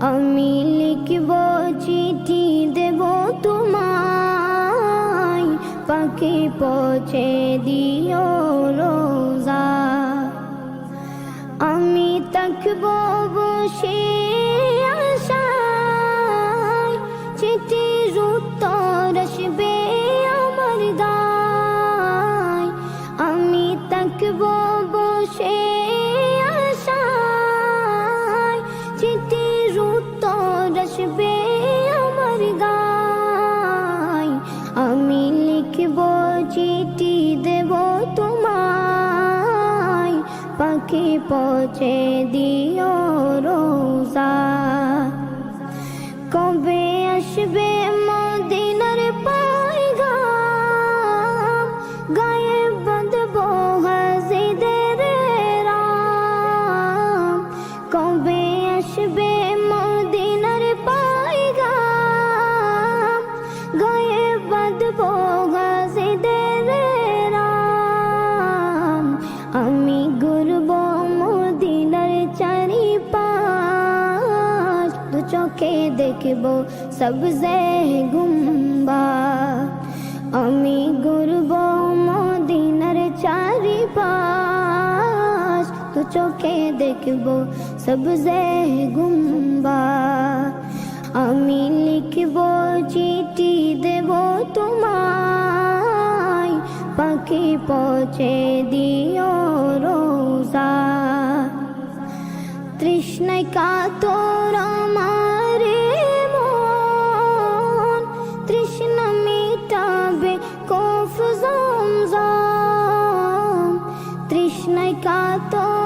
আমি লিখব চিঠি দেব তোমায়। পাখি পৌঁছে দিও রোজা। আমি তাকব বসে আসবে আমার গায়। আমি লিখব চিঠি দেব তোমায়। পাখি পচে দিও রোজা। বাঁধব হাজিদের রাম আমি ঘুরব মদিনার চারি পাঁচ দু চোখে দেখব সবজে গুম্বা। আমি ঘুরব মদিনার চারি পাঁচ দু চোখে দেখব সবজে গুম্বা। আমি পাখি পচে দিও রোজা? তৃষ্ণায় কাতর আমারে মন তৃষ্ণা মিটাবে কফ জমজম। তৃষ্ণায় কাতর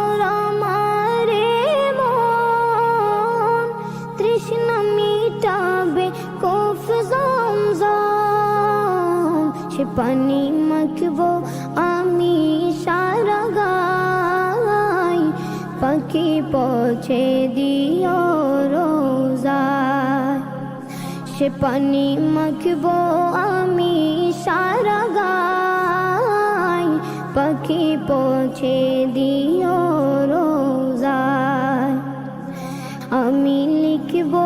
জমজম পানি মাখবো আমি সারা গাই পাখি পৌঁছে দিও রোজা সে পানি মাখবো আমি সারা গাই পাখি পৌঁছে দিও রোজায়। আমি লিখব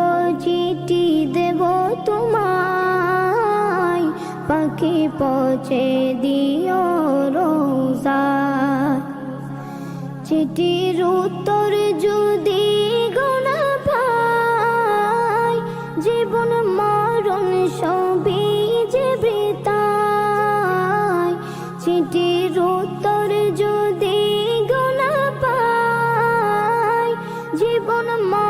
পাখি পৌঁছে দিও রোজা। চিঠির উত্তর যদি গোনা পাই, জীবন মরণ সবই যে বৃতায় চিঠির উত্তর যদি গোনা পাই, জীবন মরণ